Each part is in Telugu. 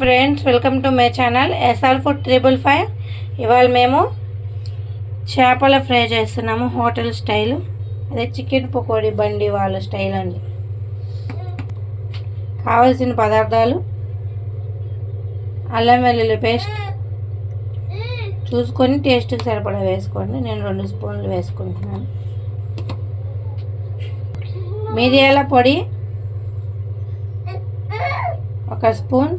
Friends welcome to my channel SR food triple five ఇవాళ మేము చేపల ఫ్రై చేస్తున్నాము హోటల్ స్టైల్. అదే చికెన్ పకోడీ బండి వాళ్ళ స్టైల్ అండి. కావలసిన పదార్థాలు అల్లం వెల్లుల్లి పేస్ట్. చూసుకొని టేస్ట్కి సరిపడా వేసుకోండి. నేను రెండు స్పూన్లు వేసుకుంటున్నాను. మిరియాల పొడి? ఒక స్పూన్.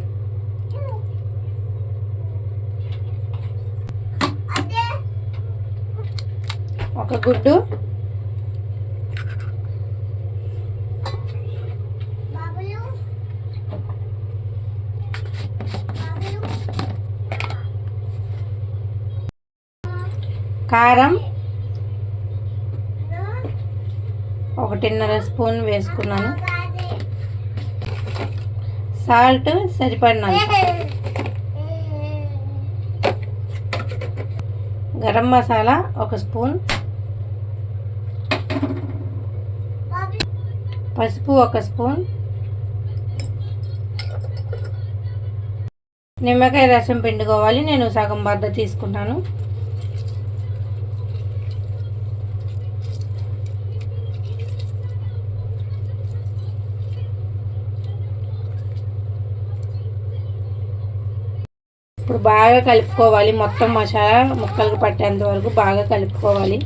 ఒక గుడ్డు. కారం. ఒకటిన్నర స్పూన్ వేసుకున్నాను. సాల్ట్ సరిపడినంత. గరం మసాలా ఒక స్పూన్. పసుపు ఒక స్పూన్. నిమ్మకాయ రసం పిండుకోవాలి. నేను సగం బద్ద తీసుకుంటాను. ఇప్పుడు బాగా కలుపుకోవాలి. మొత్తం మసాలా ముక్కలకు పట్టేంత వరకు బాగా కలుపుకోవాలి.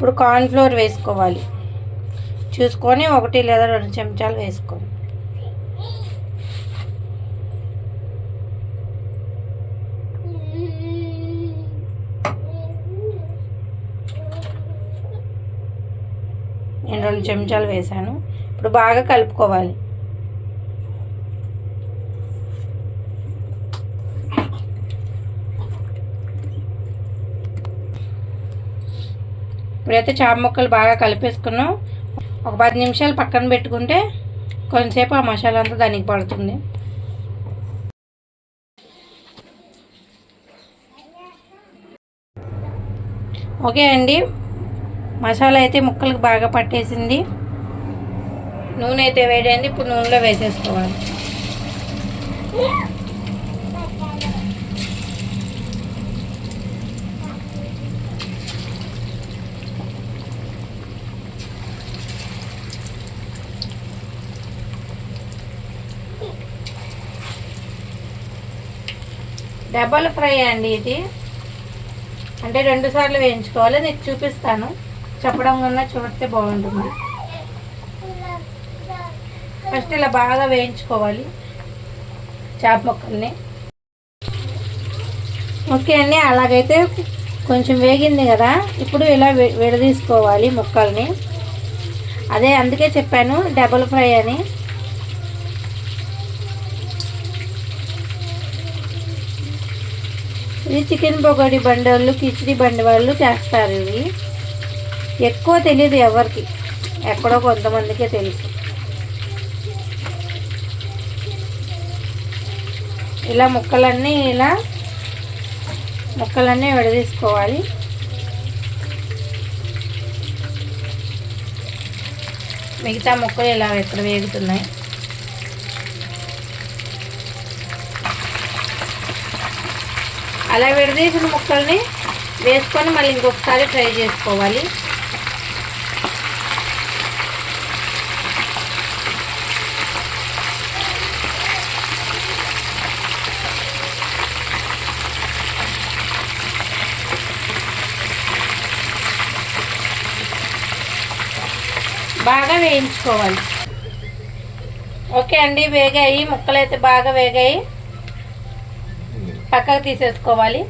ఇప్పుడు కార్న్ఫ్లోర్ వేసుకోవాలి. చూసుకొని ఒకటి లేదా రెండు చెంచాలు వేసుకోండి నేను రెండు చెంచాలు వేసాను. ఇప్పుడు బాగా కలుపుకోవాలి. ఇప్పుడైతే చాప ముక్కలు బాగా కలిపేసుకున్నాం. ఒక పది నిమిషాలు పక్కన పెట్టుకుంటే కొంతసేపు ఆ మసాలా అంతా దానికి పడుతుంది. ఓకే అండి. మసాలా అయితే ముక్కలకు బాగా పట్టేసింది. నూనె అయితే వేడైంది ఇప్పుడు నూనెలో వేసేసుకోవాలి. డబల్ ఫ్రై అండి ఇది. అంటే రెండు సార్లు వేయించుకోవాలి. నేను చూపిస్తాను. చెప్పడం కన్నా చూడితే బాగుంటుంది. ఫస్ట్ ఇలా బాగా వేయించుకోవాలి. చేప మొక్కల్ని. ఓకే అండి అలాగైతే కొంచెం వేగింది కదా. ఇప్పుడు ఇలా విడదీసుకోవాలి ముక్కల్ని. అదే అందుకే చెప్పాను డబుల్ ఫ్రై అని. ఇది చికెన్ పకోడీ బండి వాళ్ళు కిచిడి బండి వాళ్ళు చేస్తారు ఇవి. ఎక్కువ తెలియదు ఎవరికి. ఎక్కడో కొంతమందికే తెలుసు. ఇలా ముక్కలన్నీ ఇలా ముక్కలన్నీ విడదీసుకోవాలి. మిగతా ముక్కలు ఇలా ఎక్కడ వేగుతున్నాయి? అలా విడదీసిన ముక్కల్ని వేసుకొని మళ్ళీ ఇంకొకసారి ట్రై చేసుకోవాలి. బాగా వేయించుకోవాలి. ఓకే అండి వేగాయి. ముక్కలు అయితే బాగా వేగాయి. పక్కకు తీసేసుకోవాలి.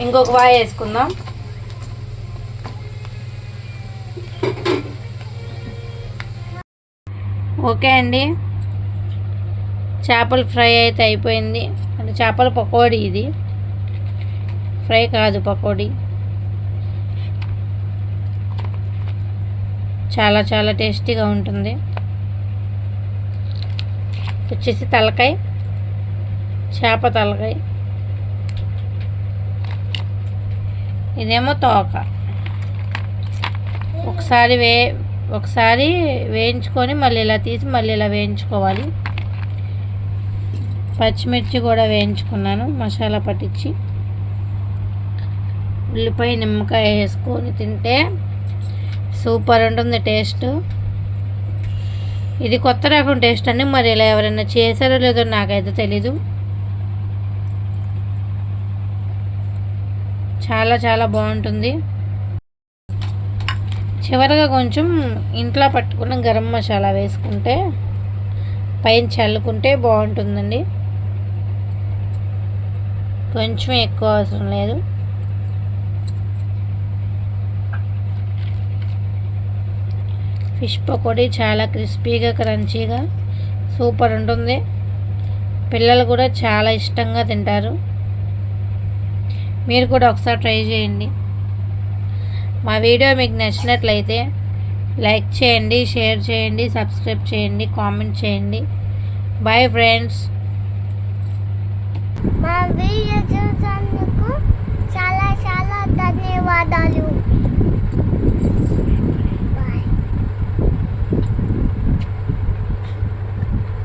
ఇంకొక వాయి వేసుకుందాం. ఓకే అండి. చేపల ఫ్రై అయితే అయిపోయింది. అంటే చేపల పకోడీ ఇది. ఫ్రై కాదు పకోడీ. చాలా చాలా టేస్టీగా ఉంటుంది. వచ్చేసి తలకాయ. చేప తలకాయ. ఇదేమో తోక. ఒకసారి వే ఒకసారి వేయించుకొని మళ్ళీ ఇలా తీసి మళ్ళీ ఇలా వేయించుకోవాలి. పచ్చిమిర్చి కూడా వేయించుకున్నాను మసాలా పట్టించి ఉల్లిపాయ నిమ్మకాయ వేసుకొని తింటే సూపర్ ఉంటుంది టేస్ట్. ఇది కొత్త రకం టేస్ట్ అండి మరి ఇలా ఎవరైనా చేశారో లేదో నాకైతే తెలీదు. చాలా చాలా బాగుంటుంది. చివరిగా కొంచెం ఇంట్లో పట్టుకున్న గరం మసాలా వేసుకుంటే పైన చల్లుకుంటే బాగుంటుందండి. కొంచెం ఎక్కువ అవసరం లేదు. ఫిష్ పకోడీ చాలా క్రిస్పీగా క్రంచీగా సూపర్ ఉంటుంది. పిల్లలు కూడా చాలా ఇష్టంగా తింటారు. మీరు కూడా ఒకసారి ట్రై చేయండి. మా వీడియో మీకు నచ్చినట్లయితే లైక్ చేయండి షేర్ చేయండి సబ్స్క్రైబ్ చేయండి కామెంట్ చేయండి. బాయ్ ఫ్రెండ్స్ మా వీడియో చూసినందుకు చాలా చాలా ధన్యవాదాలు.